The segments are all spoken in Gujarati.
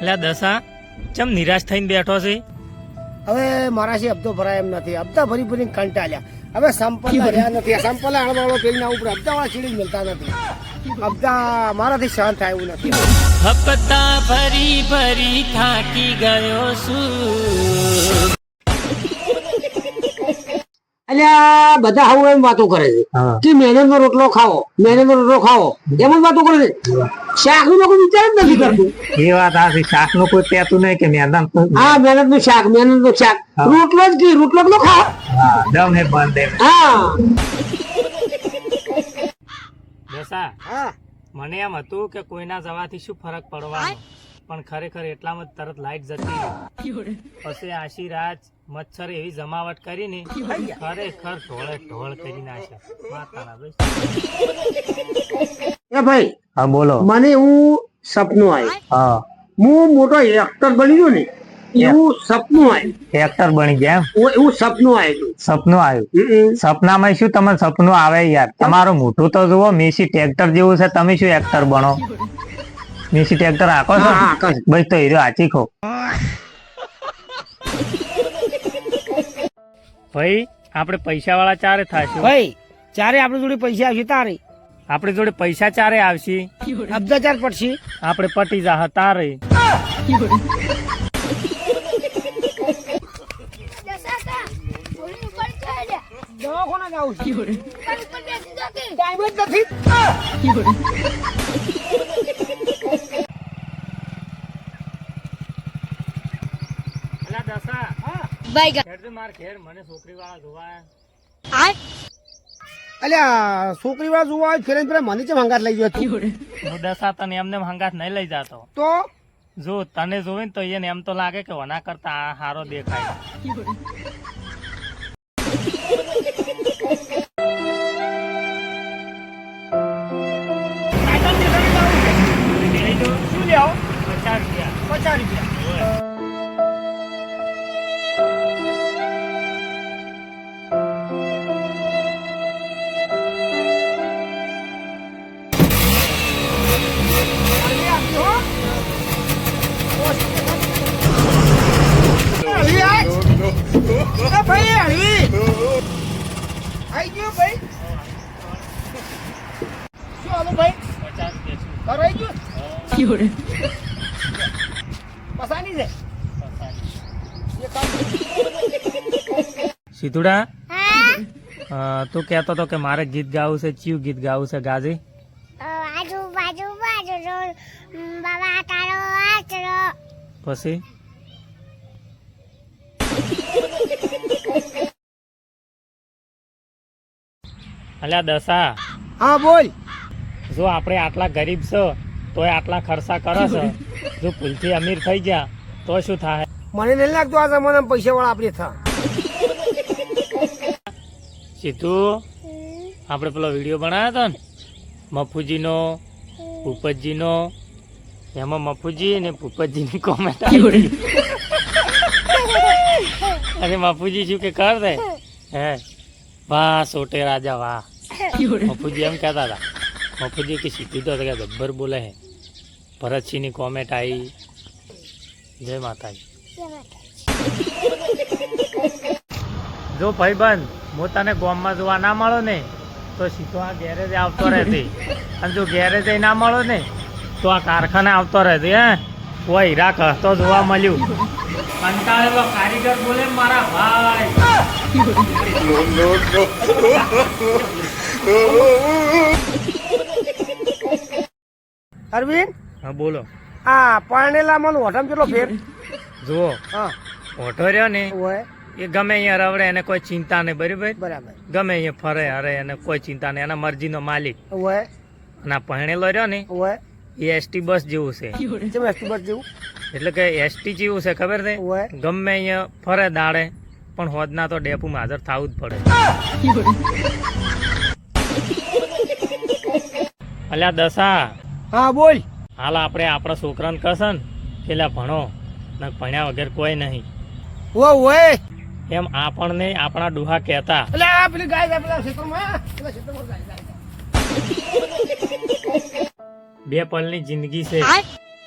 એટલે દશા ચમ નિરાશ થઈને બેઠો છે? હવે મારાથી હપ્તો ભરાય એમ નથી. હપ્તા ભરી ભરીને કંટાળ્યા. હવે સંપલ રહ્યા નથી. સંપલ હળવાળો કરીને ઉપર હપ્તા વાળા ચીડી મળતા નથી. હપ્તા મારાથી શાંત થાય એવું નથી. હપ્તા ભરી ભરી થાકી ગયો છું. અલ્યા બધા આવું એમ વાતો કરે છે. કે મહેનત નો રોટલો ખાવો મહેનત નો રોટલો ખાવો એમ જ વાતો કરે છે. શાકનું કોઈ વિચાર જ નથી કરતું. એ વાત આ શાકનું કોઈ પેતું નહીં કે મહેનત હા મહેનતનું શાક મહેનતનું શાક રોટલો જ કે રોટલો જ નો ખાવ દમ હે બંધ હા. દશા હા. મને એમ હતું કે કોઈના જવાથી શું ફરક પડવાનો? પણ ખરેખર એટલામાં તરત લાઈટ જતી પછી આશી રાત મચ્છર એવી જમાવટ કરીને ખરેખર ઢોળે ઢોળ કરી નાખ્યા. એ ભાઈ હા બોલો. મને એવું સપનું આવ્યું હા. હું મોટો એક્ટર બની ગયો ને એવું સપનું આવ્યું એક્ટર બની ગયા એવું- એવું સપનું આવ્યું સપનું આવ્યું સપનામાં શું તમને સપનું આવે યાર? તમારું મોટું તો જુઓ મેસી ટ્રેક્ટર જેવું છે તમે શું એક્ટર બનો? મેસી ટ્રેક્ટર આખો છો? તો હીરો આચી ખો. ભાઈ આપણે પૈસા વાળા ચારે થાશું. ભાઈ ચારે આપણે જોડે પૈસા આવશે તારે. આપણે જોડે પૈસા ચારે આવશે. ચાર પડશે. આપણે પટી જા તારે. દવાખાના જાઉં છું. અલ્યા છોકરી વાળા જોવા ફેરે ફેરે મને ચમ હંગાત લઈ ગયો હું દશા તને એમને હંગાત નહીં લઈ જાતો. તો? જો તને જોવે ને તો એને એમ તો લાગે કે વના કરતા આ હારો દેખાય. લેવો પચાસ રૂપિયા. પચાસ રૂપિયા. પચાસ રૂપિયા છે. સીધુડા તું કહેતો હતો કે મારે ગીત ગાવું છે ચિયું ગીત ગાવું છે ગાજી. આજુ બાજુ બાજુ બાબા તારો આચરો પછી? અલ્યા દશા. હા બોલ. જો આપણે આટલા ગરીબ છો તોય આટલા ખર્ચા કરો છો. જો ભૂલથી અમીર થઈ ગયા તો શું થાય? મને નહીં લાગતું આ જમાનામાં પૈસા વાળા આપણે થા. સીધું આપણે પેલો વીડિયો બનાવ્યો હતો ને મફુજીનો ભૂપતજીનો એમાં મફુજી ને ભૂપતજીની કોમેન્ટ આવી અને મફુજી શું કે કર દે? હે વાહ સોટે રાજા વાહ. મફુજી એમ કહેતા હતા. મફુજી કે સીધું તો કે ગબ્બર બોલે હે. ભરતસિંહની કોમેન્ટ આવી. જય માતાજી. જો ભાઈબંધ હું તને ગોમમાં જોવા ના મળો ને તો સીધો આ ગેરેજ આવતો રહેતી અને જો ગેરેજ ના મળો ને તો આ કારખાને આવતો રહેતી હે? કોઈ હીરા કહતો જોવા મળ્યું. કંટાળેલો કારીગર બોલે મારા ભાઈ. અરવિંદ? હા બોલો. આ પારણેલામાં ઓઠમ કેટલો ફેર? જુઓ હા. ઓટો રહ્યો ને એ ગમે અહીંયા રવડે એને કોઈ ચિંતા નહીં બરાબર? બરાબર. ગમે અહીંયા ફરે હરે એને કોઈ ચિંતા નહીં એના મરજીનો માલિક. ઓય અને આ પહેણેલો રહ્યો ને ઓય એ એસટી બસ જેવું છે. એસટી બસ જેવું? એટલે કે એસટી જેવું છે ખબર છે? ગમે અહીંયા ફરે દાડે પણ હોદના તો ડેપુમાં હાજર થવું જ પડે. અલ્યા દશા. હા બોલ. હાલ આપણે આપણા છોકરાને કહેશે ને પેલા ભણો ને ભણ્યા વગર કોઈ નહીં. ઓ ઓય! એમ આપણને આપણા ડોહા કહેતા. એટલે આ પેલી ગાય જાય પેલા ક્ષેત્રમાં પેલા ક્ષેત્રમાં ગાય બે પલની જિંદગી છે.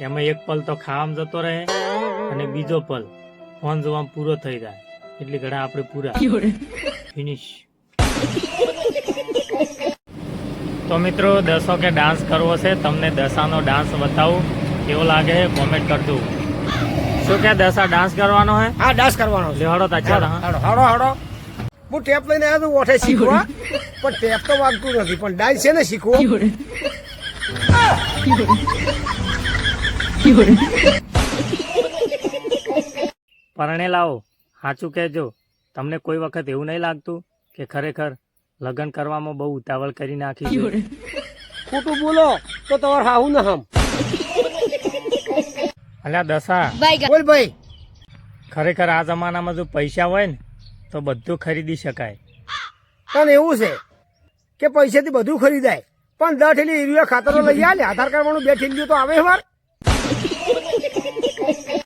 એમાં એક પલ તો ખાવામાં જતો રહે અને બીજો પલ ફોન જોવામાં પૂરો થઈ જાય. એટલે ઘણા આપણે પૂરા. ફિનિશ તો મિત્રો દસો કે ડાન્સ કરવો છે. તમને દશાનો ડાન્સ બતાવું. કેવો લાગે કોમેન્ટ કરજો. શું કે દશા ડાન્સ કરવાનો હે? હા ડાન્સ કરવાનો છે. હડો તાચા હા? હડો હડો હું ટેપ લઈને આવ્યો તો ઓઠે શીખવા. પણ ટેપ તો વાગતું નથી. પણ ડાન્સ છે ને શીખવો. પરણે લાવો. સાચું કહેજો. તમને કોઈ વખત એવું નહીં લાગતું કે ખરેખર લગ્ન કરવામાં બહુ ઉતાવળ કરી નાખી છે. ખોટું બોલો તો તમારે હાહુ ન હમ. અલ્યા દશા બોલ ભાઈ. ખરેખર આ જમાનામાં જો પૈસા હોય ને તો બધું ખરીદી શકાય. પણ એવું છે કે પૈસાથી બધું ખરીદાય. પણ દસ ઠેલી યુરિયા ખાતરો લઈ આવે આધાર કાર્ડ વાળું બે ઠેલીઓ તો આવે વાર